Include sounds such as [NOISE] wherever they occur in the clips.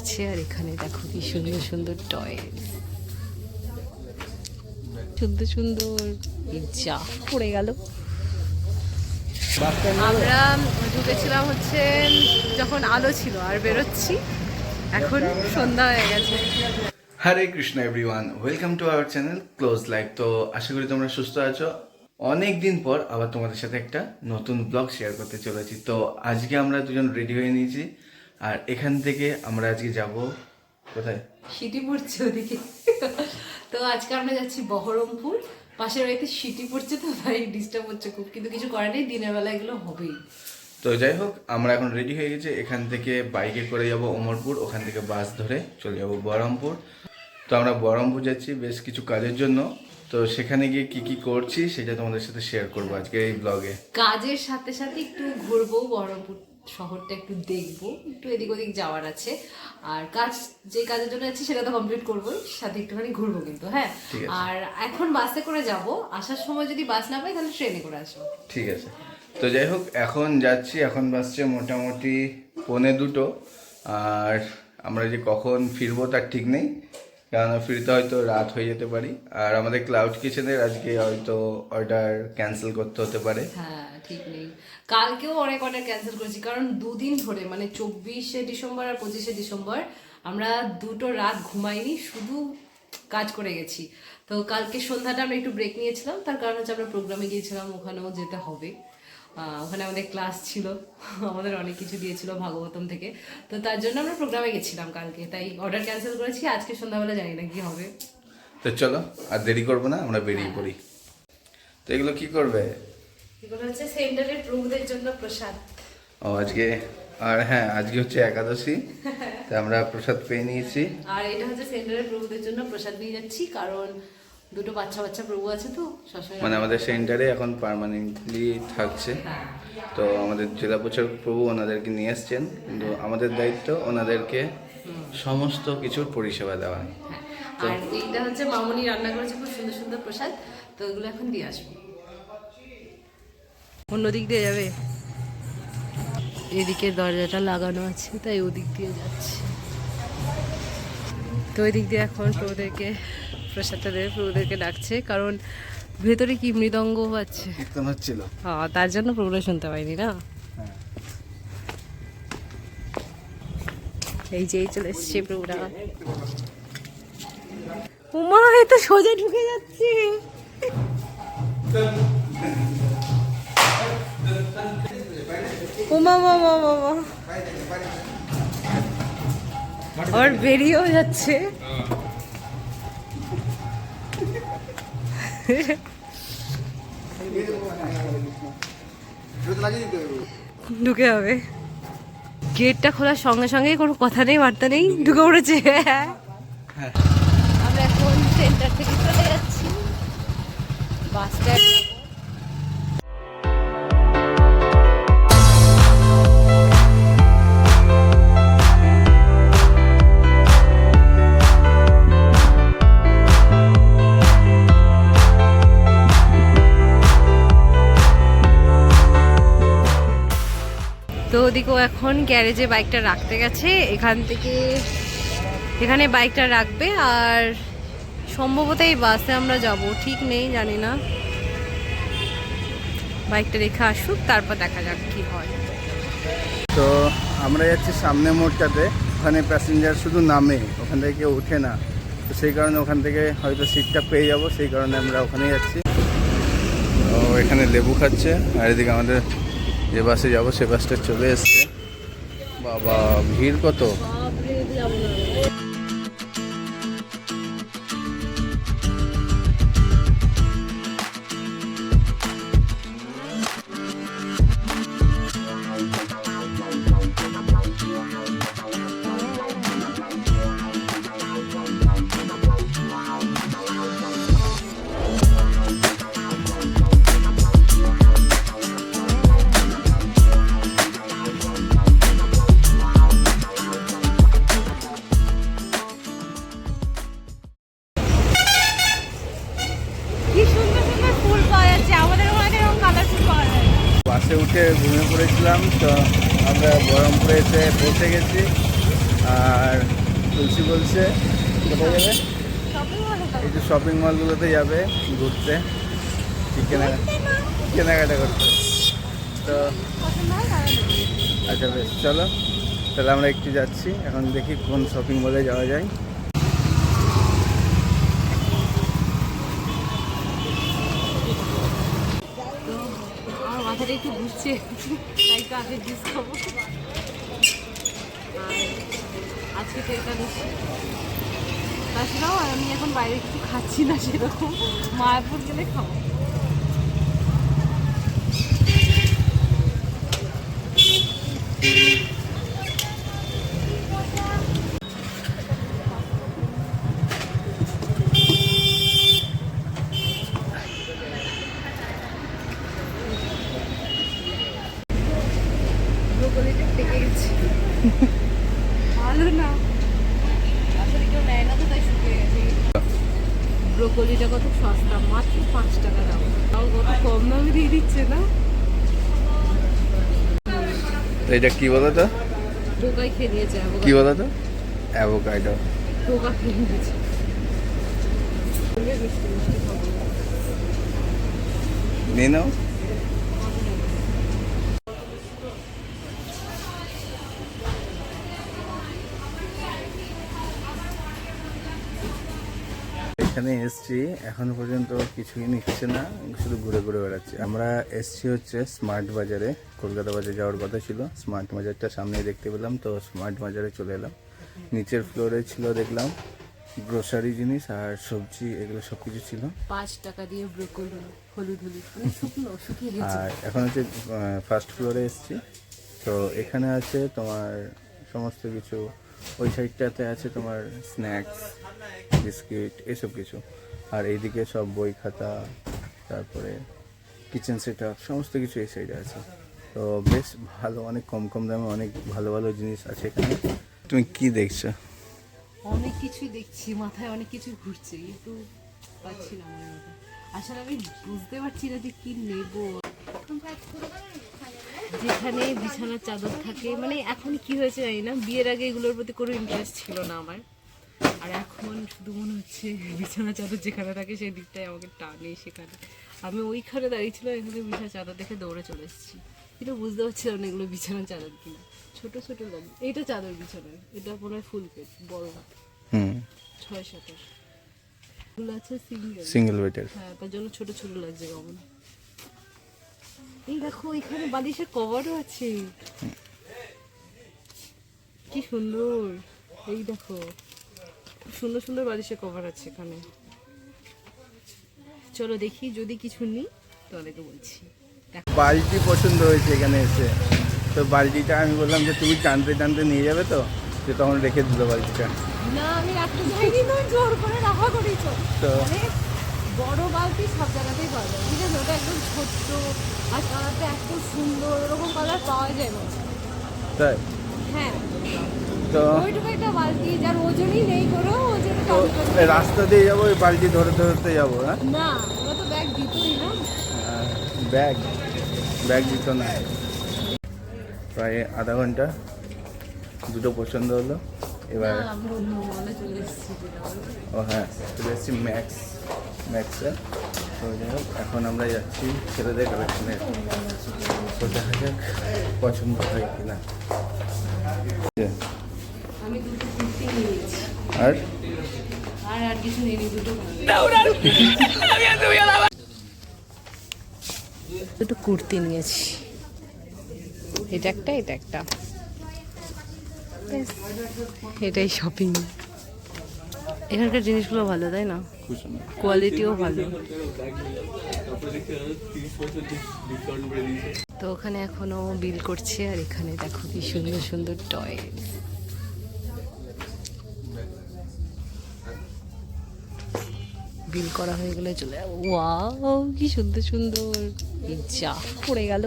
করছে আর এখানে দেখো কি সুন্দর সুন্দর টয় সুন্দর সুন্দর। যা, পড়ে গেল। আমরা ঢুকেছিলাম হচ্ছে যখন আলো ছিল আর বেরোচ্ছি। এখন সন্ধ্যা হয়ে গেছে। Hare Krishna everyone welcome to our channel close life তো আশা করি তোমরা সুস্থ আছো। অনেক দিন পর আবার তোমাদের সাথে একটা নতুন ব্লগ শেয়ার করতে চলেছি। তো আজকে আমরা দুজন রেডি হয়ে নিয়েছি। আর এখান থেকে আমরা আজকে যাব কোথায়? সিটি পড়ছে ওদিকে তো আজকে আমরা যাচ্ছি বহরমপুর। পাশের বাড়িতে সিটি পড়ছে তো তাই ডিস্টার্ব হচ্ছে খুব। কিন্তু কিছু করার নেই দিনের বেলা এগুলো হবেই। তো যাই হোক আমরা এখন রেডি হয়ে গেছি। এখান থেকে বাইকে করে যাব অমরপুর ওখান থেকে বাস ধরে চলে যাব বহরমপুর। তো আমরা বহরমপুর যাচ্ছি বেশ কিছু কাজের জন্য। তো সেখানে গিয়ে কি কি করছি সেটা তোমাদের সাথে শেয়ার করব আজকে এই ব্লগে কাজের সাথে সাথে একটু ঘুরবো বহরমপুর। শহরটা একটু দেখব। একটু এদিক ওদিক যাওয়ার আছে। আর কাজ যে কাজের জন্য যাচ্ছি সেটা তো কমপ্লিট করবোই সাথে একটুখানি ঘুরবো কিন্তু হ্যাঁ? আর এখন বাসে করে যাব। আসার সময় যদি বাস না পাই তাহলে ট্রেনে করে আসব। ঠিক আছে। তো যাই হোক এখন যাচ্ছি এখন বাসছে মোটামুটি পৌনে দুটো। আর আমরা যে কখন ফিরবো তার ঠিক নেই। কারণ ফিরতে হয়তো রাত হয়ে যেতে পারি। আর আমাদের ক্লাউড কিচেনের আজকে হয়তো অর্ডার ক্যান্সেল করতে হতে পারে। হ্যাঁ ঠিক নেই। কালকেও অনেক অর্ডার ক্যান্সেল করেছি, কারণ দুদিন ধরে মানে চব্বিশে ডিসেম্বর আর পঁচিশে ডিসেম্বর, আমরা দুটো রাত ঘুমাইনি, শুধু কাজ করে গেছি। তো কালকে সন্ধ্যাটা আমরা একটু ব্রেক নিয়েছিলাম, তার কারণ হচ্ছে আমরা প্রোগ্রামে গিয়েছিলাম, ওখানেও যেতে হবে। ওখানে আমাদের ক্লাস ছিল। আমাদের অনেক কিছু দিয়েছিল ভাগবতম থেকে। তো তার জন্য আমরা প্রোগ্রামে গেছিলাম কালকে। তাই অর্ডার ক্যান্সেল করেছি। আজকে সন্ধ্যাবেলা জানি না কি হবে। তো চলো আর দেরি করব না আমরা বেরিয়ে পড়ি। তো এগুলো কি করবে? এগুলো হচ্ছে সেন্টারের প্রভুদের জন্য প্রসাদ। ও আজকে আর হ্যাঁ আজকে হচ্ছে একাদশী। [LAUGHS] তো আমরা প্রসাদ পেয়ে নিয়েছি। আর এটা হচ্ছে সেন্টারের প্রভুদের জন্য প্রসাদ নিয়ে যাচ্ছি। কারণ দুটো বাচ্চা বাচ্চা প্রভু আছে তো সবসময় মানে আমাদের সেন্টারে এখন পার্মানেন্টলি থাকছে। হ্যাঁ। তো আমাদের জেলা প্রচার প্রভু ওনাদেরকে নিয়ে এসছেন। কিন্তু আমাদের দায়িত্ব ওনাদেরকে সমস্ত কিছুর পরিষেবা দেওয়া। হ্যাঁ। আর এইটা হচ্ছে মামনি রান্না করেছে খুব সুন্দর সুন্দর প্রসাদ। তো ওগুলো এখন দিয়ে আসব। অন্য দিক দিয়ে যাবে? এদিকে দরজাটা লাগানো আছে তাই ওদিক দিয়ে যাচ্ছে। তো ওই দিক দিয়ে এখন প্রভুদেরকে প্রসাদটা দেবে প্রভুদেরকে ডাকছে কারণ ভেতরে কি মৃদঙ্গ আছে? কীর্তন হচ্ছিল। হ্যাঁ তার জন্য প্রবলেম শুনতে পাইনি না? হ্যাঁ। এই যে চলে এসছে প্রভুরা। উমা এ তো সোজা ঢুকে যাচ্ছে। উমা মামা মামা আর বেরিয়েও যাচ্ছে। ঢুকে হবে গেটটা খোলার সঙ্গে সঙ্গে কোনো কথা নেই বার্তা নেই ঢুকে পড়েছে। হ্যাঁ। আমরা এখন সেন্টার থেকে চলে যাচ্ছি। বাস স্ট্যান্ড ওদিকেও এখন গ্যারেজে বাইকটা রাখতে গেছে। এখান থেকে এখানে বাইকটা রাখবে আর সম্ভবত এই বাসে আমরা যাব। ঠিক নেই, জানি না। বাইকটা রেখে আসুক, তারপর দেখা যাক কি হয়। তো আমরা যাচ্ছি সামনে মোড়টাতে। ওখানে প্যাসেঞ্জার শুধু নামে, ওখান থেকে কেউ ওঠে না। তো সেই কারণে ওখান থেকে হয়তো সিটটা পেয়ে যাব, সেই কারণে আমরা ওখানে যাচ্ছি। তো এখানে লেবু খাচ্ছে, আর এদিকে আমাদের যে বাসে যাব সে বাসটা চলে এসছে। বাবা ভিড় কত? আসলাম তো আমরা বহরমপুরে এসে পৌঁছে গেছি। আর তুলসী বলছে, কোথায় যাবে? এই যে শপিং মলগুলোতে যাবে ঘুরতে কেনাকাটা কেনাকাটা করতে। তো আচ্ছা বেশ, চলো। তাহলে আমরা একটু যাচ্ছি, এখন দেখি কোন শপিং মলে যাওয়া যায় আমার মাথাটা একটু ঘুরছে। তাই তো আগে জুস খাব। আর আজকে তো একাদশী। তাছাড়াও আমি এখন বাইরে কিছু খাচ্ছি না সেরকম। মায়াপুর গেলে খাব ব্রোকলিটা পেকে গেছে ভালো না আসলে কেউ নেয় না তো তাই শুকিয়ে গেছে ব্রোকলিটা কত সস্তা মাত্র পাঁচ টাকা দাম তাও কত কম দামে দিয়ে দিচ্ছে না তো এটা কি বলো তো কি বলো তো অ্যাভোকাডো নিয়ে নাও। এখানে এসছি। এখনও পর্যন্ত কিছুই নিচ্ছে না শুধু ঘুরে ঘুরে বেড়াচ্ছি। আমরা এসছি হচ্ছে স্মার্ট বাজারে কলকাতা বাজারে যাওয়ার কথা ছিল। স্মার্ট বাজারটা সামনে দেখতে পেলাম তো স্মার্ট বাজারে চলে এলাম। নিচের ফ্লোরে ছিল দেখলাম গ্রোসারি জিনিস আর সবজি এগুলো সব কিছু ছিল। পাঁচ টাকা দিয়ে ব্রোকলি হলুদ হলুদ মানে শুকনো শুকিয়ে গেছে। আর এখন হচ্ছে ফার্স্ট ফ্লোরে এসেছি। তো এখানে আছে তোমার সমস্ত কিছু ওই সাইডটাতে আছে তোমার স্ন্যাক্স, বিস্কিট, এসব কিছু। আর এইদিকে সব বই খাতা, তারপরে কিচেন সেট আপ সমস্ত কিছু এই সাইডে আছে। তো বেশ ভালো, অনেক কম কম দামে অনেক ভালো ভালো জিনিস আছে এখানে। তুমি কি দেখছ? অনেক কিছুই দেখছি, মাথায় অনেক কিছু ঘুরছে, কিন্তু পাচ্ছি না আসলে আমি বুঝতে পারছি না যে কি নেব। যেখানে বিছানার চাদর থাকে মানে এখন কি হয়েছে জানি না বিয়ের আগে এগুলোর প্রতি কোনো ইন্টারেস্ট ছিল না আমার। আর এখন শুধু মনে হচ্ছে বিছানা চাদর যেখানে থাকে সেই দিকটাই আমাকে টানে সেখানে। আমি ওইখানে দাঁড়িয়েছিলাম এখানে বিছানা চাদর দেখে দৌড়ে চলে এসেছি। কিন্তু বুঝতে পারছিলাম না এগুলো বিছানা চাদর কিনা। ছোট ছোট লাগে এইটা চাদর বিছানার এটা মনে হয় ফুল পেট বড় ছয় সাতের এগুলো আছে সিঙ্গেল সিঙ্গেল বেডের হ্যাঁ তার জন্য ছোট ছোট লাগছে কেমন এই দেখো এখানে বালিশের কভারও আছে। কি সুন্দর। এই দেখো খুব সুন্দর সুন্দর বালিশের কভার আছে এখানে। চলো দেখি যদি কিছু নিই তাহলে বলছি। বালতি পছন্দ হয়েছে এখানে এসে। তো বালতিটা আমি বললাম যে তুমি টানতে টানতে নিয়ে যাবে তো? যে তখন রেখে দিল বালতিটা। না আমি রাখতে চাইনি জোর করে রাখা করেছ তো মানে বড় বালতি সব জায়গাতেই পাওয়া যায়। ঠিক আছে ওটা একদম ছোট্ট আর কালারটা এত সুন্দর ওরকম কালার পাওয়া যায় না। তাই? হ্যাঁ। তো ওইটুকু একটা বালতি যার ওজনই নেই কোনো ওজনে রাস্তা দিয়ে যাব ওই বালতি ধরতে ধরতে যাব হ্যাঁ? না ওরা তো ব্যাগ দিতই না। ব্যাগ ব্যাগ দিত না। প্রায় আধা ঘণ্টা দুটো পছন্দ হলো। এবার ও হ্যাঁ চলে এসেছি ম্যাক্স ম্যাক্সে। তো যাই হোক এখন আমরা যাচ্ছি ছেলেদের কালেকশনে তো দেখা যাক পছন্দ হয় কিনা। আর? আর কিছু নেই দুটো দুটো কুর্তি নিয়েছি। এটা একটা এটা একটা। এটাই শপিং এখানকার জিনিসগুলো ভালো তাই না? কোয়ালিটিও ভালো। তো ওখানে এখনও বিল করছে আর এখানে দেখো কি সুন্দর সুন্দর টয় বিল করা হয়ে গেলে চলে যাব। ওয়াও কি সুন্দর সুন্দর। যা পড়ে গেল।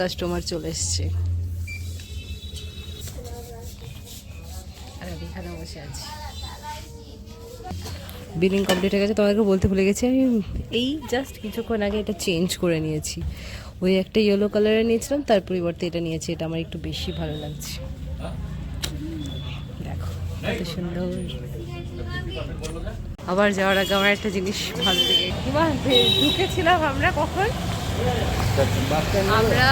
কাস্টমার চলে এসছে। এখানে বসে আছি। বিলিং কমপ্লিট হয়ে গেছে তোমাকে বলতে ভুলে গেছি আমি এই জাস্ট কিছুক্ষণ আগে এটা চেঞ্জ করে নিয়েছি। ওই একটা ইয়েলো কালারের নিয়েছিলাম তার পরিবর্তে এটা নিয়েছি এটা আমার একটু বেশি ভালো লাগছে। দেখো কত সুন্দর। আবার যাওয়ার আগে আমার একটা জিনিস ভালো লেগে ঢুকেছিলাম আমরা কখন? আমরা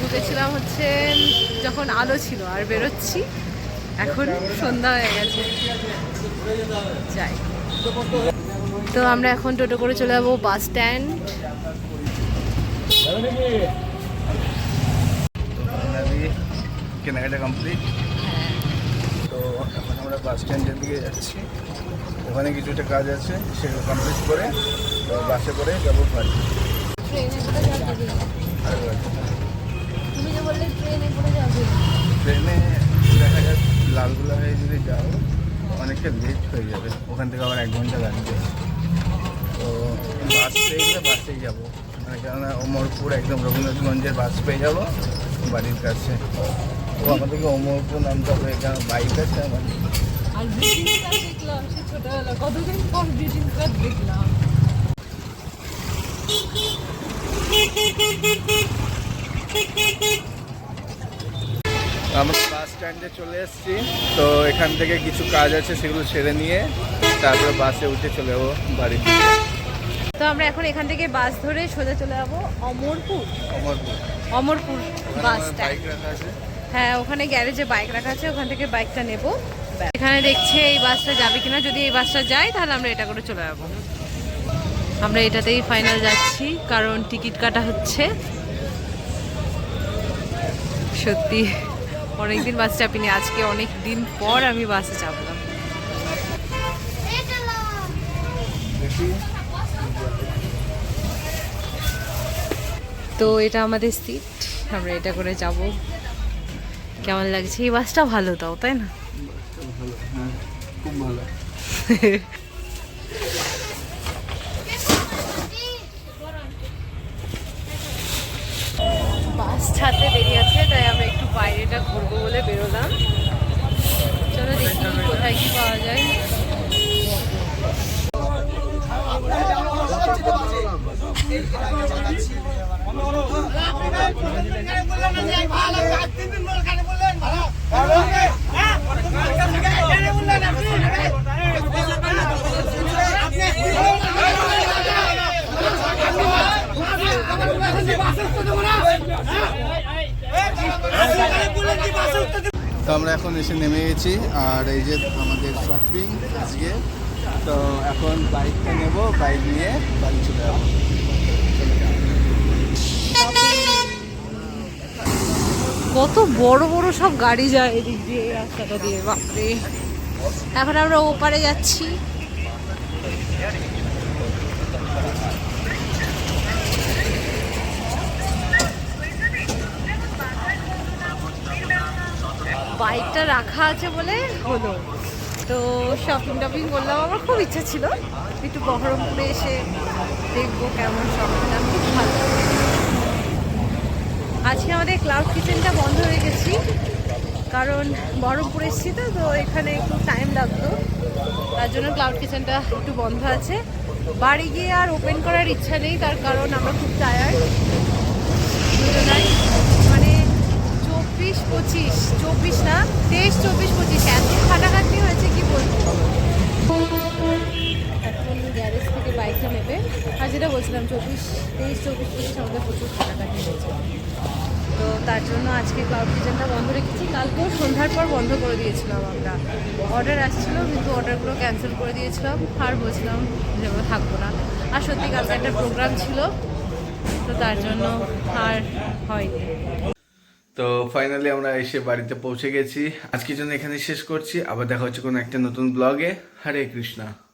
ঢুকেছিলাম হচ্ছে যখন আলো ছিল আর বেরোচ্ছি এখন সন্ধ্যা হয়ে গেছে। যাই। তো আমরা এখন টোটো করে চলে যাব বাস স্ট্যান্ড। কেনাকাটা কমপ্লিট তো এখন আমরা বাস স্ট্যান্ডের দিকে যাচ্ছি। ওখানে কিছুটা কাজ আছে সেগুলো কমপ্লিট করে বাসে করে যাব বাড়ি। আর তুমি যে বললে ট্রেনে করে যাবে। ট্রেনে দেখা যাক লালগোলা হয়ে যদি যাও অনেকটা লেট হয়ে যাবে। ওখান থেকে আবার এক ঘণ্টা লাগবে। তো বাস পেয়ে গেলে বাসেই যাব। মানে কেননা ওমরপুর একদম রবীন্দ্রগঞ্জের বাস পেয়ে যাব বাড়ির কাছে। ও আমাদেরকে ওমরপুর নামতে হবে কারণ বাইক আছে আমার আর গ্রিটিং কার্ড দেখলাম সে ছোটবেলা কতদিন পর গ্রিটিং কার্ড দেখলাম। আমরা বাস স্ট্যান্ডে চলে এসেছি। তো এখান থেকে কিছু কাজ আছে সেগুলো সেরে নিয়ে তারপরে বাসে উঠে চলে যাব দিকে। তো আমরা এখন এখান থেকে বাস ধরে সোজা চলে যাব Amarpur. Omarpur Amarpur bus stand. হ্যাঁ ওখানে গ্যারেজে বাইক রাখা আছে ওখান থেকে বাইকটা নেব। এখানে দেখছে এই বাসটা যাবে কিনা যদি এই বাসটা যায় তাহলে আমরা এটা করে চলে যাব। আমরা এটাতেই ফাইনাল যাচ্ছি কারণ টিকিট কাটা হচ্ছে। সত্যি। অনেকদিন বাস চাপিনি আজকে অনেক দিন পর আমি বাসে চাপলাম তো এটা আমাদের সিট আমরা এটা করে যাব। কেমন লাগছে? এই বাসটা ভালো তাও, তাই না? বাস ছাড়তে দেরি আছে, তাই একটু বাইরেটা ঘুরবো বলে বেরোলাম। চলো দেখি কোথায় কি পাওয়া যায়। তো আমরা এখন এসে নেমে গেছি, আর এই যে আমাদের শপিং আজকে, তো এখন বাইকটা নেব বাইক নিয়ে বাড়ি চলে যাব। কত বড় বড় সব গাড়ি যায় এদিক দিয়ে রাস্তাটা দিয়ে, বাপরে। এখন আমরা ওপারে যাচ্ছি। বাইকটা রাখা আছে বলে হলো। তো শপিং টপিং করলাম, আমার খুব ইচ্ছা ছিল। একটু বহরমপুরে এসে দেখব কেমন শপিংটা খুব ভালো। আজকে আমাদের ক্লাউড কিচেনটা বন্ধ হয়ে গেছি। কারণ বহরমপুর এসেছি তো তো এখানে একটু টাইম লাগতো। তার জন্য ক্লাউড কিচেনটা একটু বন্ধ আছে। বাড়ি গিয়ে আর ওপেন করার ইচ্ছা নেই, তার কারণ আমরা খুব টায়ার্ড দুজনাই চব্বিশ পঁচিশ, চব্বিশ না? তেইশ, চব্বিশ, পঁচিশ। এত খাটাখাটনি হয়েছে, কি বলব? এখন গ্যারেজ থেকে বাইকটা নেবে। আর যেটা বলছিলাম, চব্বিশ, তেইশ, চব্বিশ, পঁচিশ, আমাদের প্রচুর খাটাখাটনি হয়েছে। তো তার জন্য আজকে ক্লাউড কিচেনটা বন্ধ রেখেছি। কালকেও সন্ধ্যার পর বন্ধ করে দিয়েছিলাম আমরা। অর্ডার আসছিল, কিন্তু অর্ডারগুলো ক্যান্সেল করে দিয়েছিলাম। আর বলছিলাম যে থাকব না। আর সত্যি কালকে একটা প্রোগ্রাম ছিল, তো তার জন্য আর হয়নি। তো ফাইনালি আমরা এসে বাড়িতে পৌঁছে গেছি। আজকের জন্য এখানে শেষ করছি। আবার দেখা হচ্ছে কোনো একটা নতুন ব্লগে হরে কৃষ্ণা।